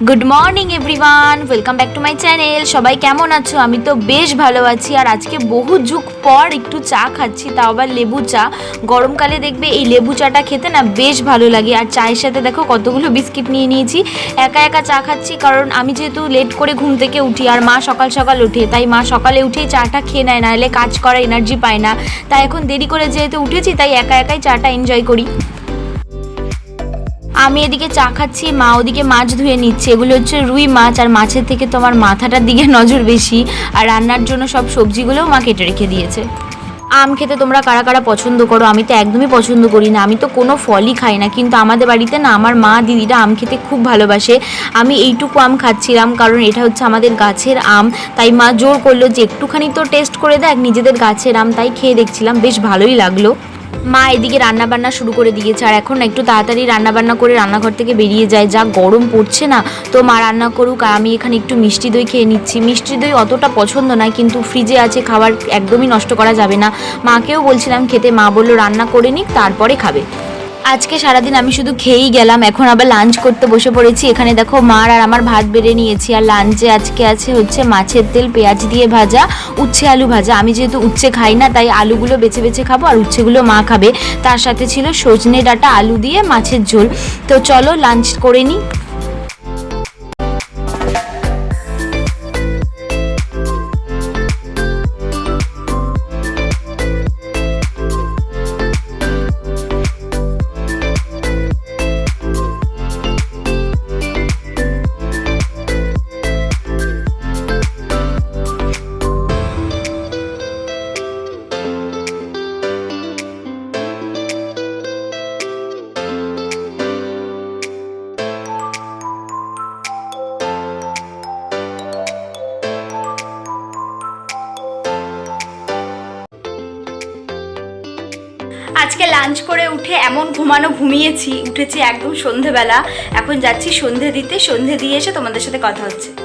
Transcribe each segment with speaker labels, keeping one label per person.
Speaker 1: Good morning everyone welcome back to my channel সবাই কেমন আছো? আমি তো বেশ ভালো আছি। আর আজকে বহু যুগ পর একটু চা খাচ্ছি, তাও আবার লেবু চা। গরমকালে দেখবে এই লেবু চাটা খেতে না বেশ ভালো লাগে। আর চায়ের সাথে দেখো কতগুলো বিস্কিট নিয়ে নিয়েছি। একা একা চা খাচ্ছি, কারণ আমি যেহেতু লেট করে ঘুম থেকে উঠি আর মা সকাল সকাল উঠে তাই মা সকালে উঠেই চাটা খেয়ে নেয়, নাহলে কাজ করার এনার্জি পায় না। তাই এখন দেরি করে যেহেতু উঠেছি, তাই একা একাই চাটা এনজয় করি। আমি এদিকে চা খাচ্ছি, মা ওদিকে মাছ ধুয়ে নিচ্ছে। এগুলো হচ্ছে রুই মাছ আর মাছের থেকে তোমার মাথাটার দিকে নজর বেশি। আর রান্নার জন্য সব সবজিগুলোও মা কেটে রেখে দিয়েছে। আম খেতে তোমরা কারা কারা পছন্দ করো? আমি তো একদমই পছন্দ করি না। আমি তো কোনো ফলই খাই না। কিন্তু আমাদের বাড়িতে না, আমার মা দিদিরা আম খেতে খুব ভালোবাসে। আমি এইটুকু আম খাচ্ছিলাম কারণ এটা হচ্ছে আমাদের গাছের আম। তাই মা জোর করল যে একটুখানি তো টেস্ট করে দেখ নিজেদের গাছের আম। তাই খেয়ে দেখছিলাম। বেশ ভালোই লাগল। মা এদিকে রান্না বান্না শুরু করে দিয়েছে। আর এখন একটু তাড়াতাড়ি রান্না বান্না করে রান্নাঘর থেকে বেরিয়ে যায়। যা গরম পড়ছে না, তো মা রান্না করুক। আর আমি এখানে একটু মিষ্টি দই খেয়ে নিচ্ছি। মিষ্টি দই অতটা পছন্দ নয়, কিন্তু ফ্রিজে আছে, খাবার একদমই নষ্ট করা যাবে না। মাকেও বলছিলাম খেতে। মা বলল, রান্না করে নিক, তারপরে খাবে। আজকে সারাদিন আমি শুধু খেয়েই গেলাম, এখন আবার লাঞ্চ করতে বসে পড়েছি। এখানে দেখো মার আর আমার ভাত বেড়ে নিয়েছি, আর লাঞ্চে আজকে আছে হচ্ছে মাছের তেল, পেঁয়াজ দিয়ে ভাজা, উচ্ছে আলু ভাজা। আমি যেহেতু উচ্ছে খাই না, তাই আলুগুলো বেছে বেছে খাব, আর উচ্ছেগুলো মা খাবে। তার সাথে ছিল সজনে ডাটা, আলু দিয়ে মাছের ঝোল। তো চলো লাঞ্চ করে নিই।
Speaker 2: আজকে লাঞ্চ করে উঠে এমন ঘুমানো ঘুমিয়েছি, উঠেছি একদম সন্ধেবেলা। এখন যাচ্ছি সন্ধে দিতে, সন্ধে দিয়ে এসে তোমাদের সাথে কথা হচ্ছে।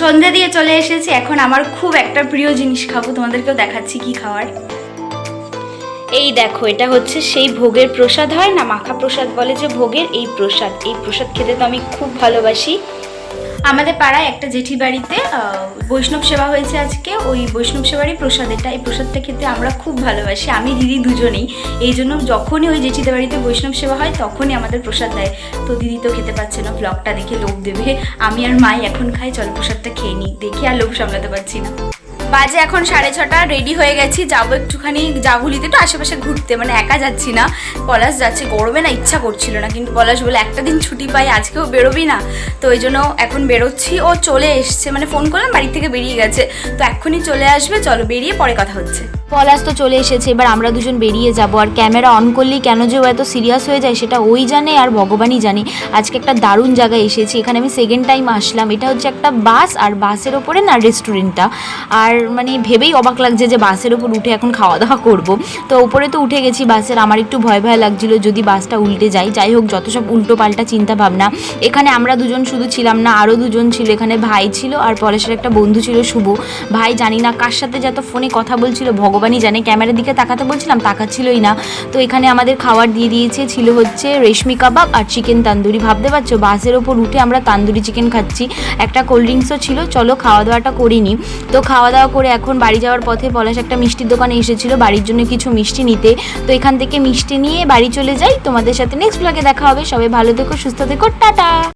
Speaker 2: সন্ধে দিয়ে চলে এসেছি। এখন আমার খুব একটা প্রিয় জিনিস খাব, তোমাদেরকেও দেখাচ্ছি কি খাওয়ার। এই দেখো, এটা হচ্ছে সেই ভোগের প্রসাদ, হয় না? মাখা প্রসাদ বলে যে ভোগের এই প্রসাদ। এই প্রসাদ খেতে তো আমি খুব ভালোবাসি। আমাদের পাড়ায় একটা জেঠি বাড়িতে বৈষ্ণব সেবা হয়েছে আজকে। ওই বৈষ্ণব সেবারই প্রসাদ এটা, এই প্রসাদটা খেতে আমরা খুব ভালোবাসি। আমি দিদি দুজনেই। এই জন্য যখনই ওই জেঠিদের বাড়িতে বৈষ্ণব সেবা হয়, তখনই আমাদের প্রসাদ দেয়। তো দিদি তো খেতে পারছে না ব্লগটা দেখে লোভ দেবে। আমি আর মাই এখন খাই, চল প্রসাদটা খেয়ে নিই। দেখি আর লোভ সামলাতে পারছি না। বাজে এখন সাড়ে ছটা রেডি হয়ে গেছি। যাব একটুখানি জাগুলিতে একটু আশেপাশে ঘুরতে। মানে একা যাচ্ছি না। পলাশ যাচ্ছে, গরমে না ইচ্ছা করছিল না। কিন্তু পলাশ বলে, একটা দিন ছুটি পাই, আজকেও বেরোবি না। তো ওই জন্য এখন বেরোচ্ছি। ও চলে এসছে মানে ফোন করলাম, বাড়ি থেকে বেরিয়ে গেছে। তো এক্ষুনি চলে আসবে, চলো বেরিয়ে পরে কথা হচ্ছে।
Speaker 1: পলাশ তো চলে এসেছে, এবার আমরা দুজন বেরিয়ে যাব। আর ক্যামেরা অন করলেই কেন যে ও এত সিরিয়াস হয়ে যায় সেটা ওই জানে আর ভগবানই জানে। আজকে একটা দারুণ জায়গায় এসেছি, এখানে আমি সেকেন্ড টাইম আসলাম। এটা হচ্ছে একটা বাস, আর বাসের ওপরে না রেস্টুরেন্টটা আর মানে ভেবেই অবাক লাগছে যে বাসের ওপর উঠে এখন খাওয়া দাওয়া করব। তো উপরে তো উঠে গেছি বাসের, আমার একটু ভয় ভয় লাগছিল যদি বাসটা উল্টে যায়। যাই হোক, যত সব উল্টো পাল্টা চিন্তা ভাবনা এখানে আমরা দুজন শুধু ছিলাম না আরও দুজন ছিল। এখানে ভাই ছিল আর পলাশের একটা বন্ধু ছিল শুভ। ভাই জানি না কার সাথে যত ফোনে কথা বলছিল ভগবানই জানে। ক্যামেরার দিকে তাকাতে বলছিলাম, তাকাচ্ছিলই না। তো এখানে আমাদের খাবার দিয়ে দিয়েছে, ছিল হচ্ছে রেশমি কাবাব আর চিকেন তান্দুরি। ভাবতে পারছ, বাসের ওপর উঠে আমরা তান্দুরি চিকেন খাচ্ছি। একটা কোল্ড ড্রিঙ্কসও ছিল, চলো খাওয়া দাওয়াটা করিনি তো খাওয়া দাওয়া করে এখন বাড়ি যাওয়ার পথে পলাশ একটা মিষ্টির দোকানে এসেছিল, বাড়ির জন্য কিছু মিষ্টি নিতে। তো এখান থেকে মিষ্টি নিয়ে বাড়ি চলে যাই। তোমাদের সাথে নেক্সট ব্লগে দেখা হবে। সবাই ভালো থেকো, সুস্থ থেকো, টাটা!